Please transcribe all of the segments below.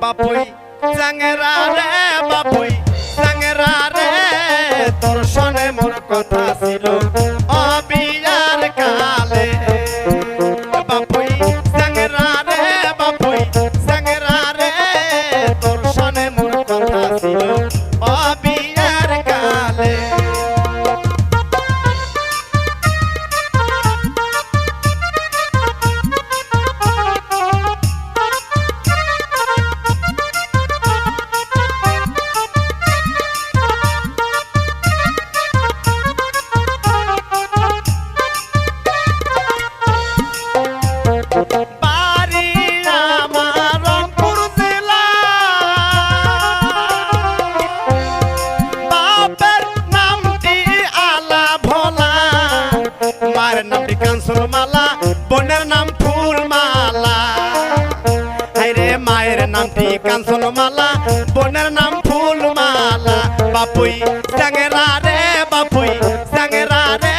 বাপুই চাঙেরা রে বাপুই। কাঞ্চন মালা বোনের নাম ফুল মালা বাপুই চাঙ্গেরা রে, বাপুই চাঙ্গেরা রে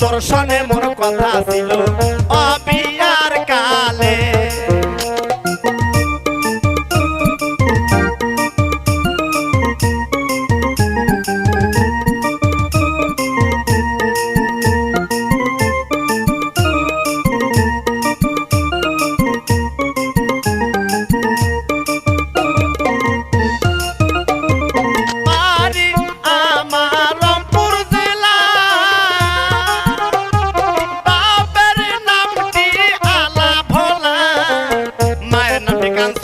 তোর সনে মোর কথা ছিল। মায়ের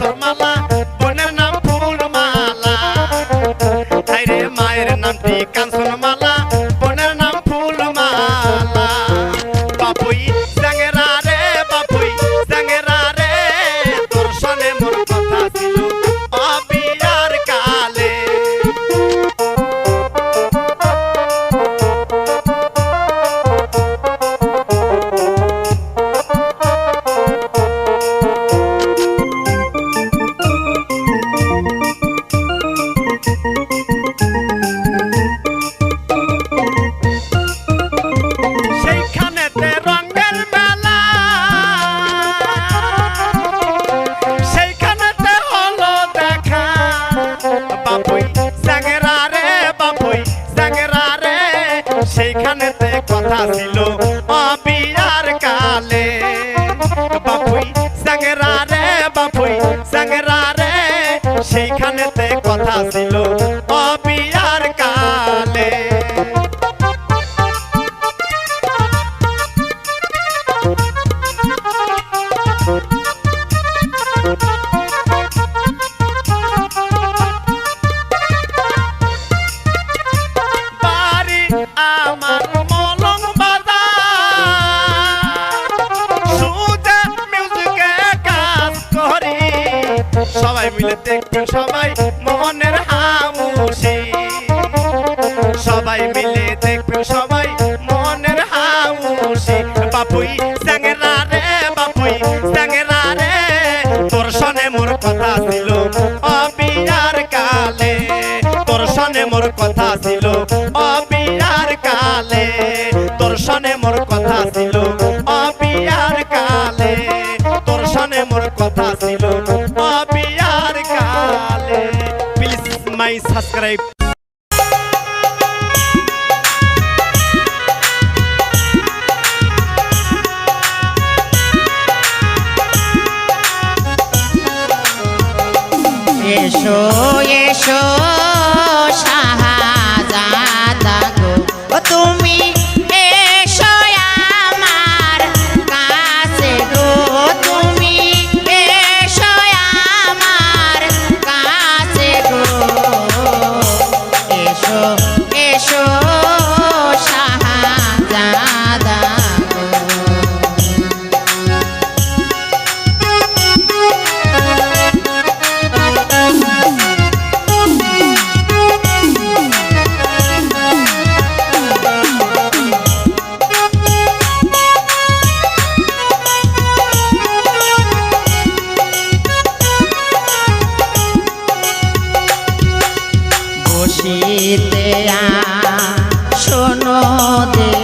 বাপুই সাঙ্গেরা রে সেইখানেতে কথা ছিল। সবাই মিলে দেখবেন সবাই মনের হামুসি। সবাই মিলে দেখবেন সবাই মনের হামুসি। বাপুই স্যাংরা রে, বাপুই স্যাংরা রে। তোর সনে মোর কথা ছিল অবিয়ার কালে। তোর সনে মোর কথা ছিল অবিয়ার কালে। তোর সনে মোর কথা ছিল অবিয়ার কালে। তোর সনে মোর কথা ছিল মাই সাবস্ক্রাইব এসো এসো মিতে শোনো দে।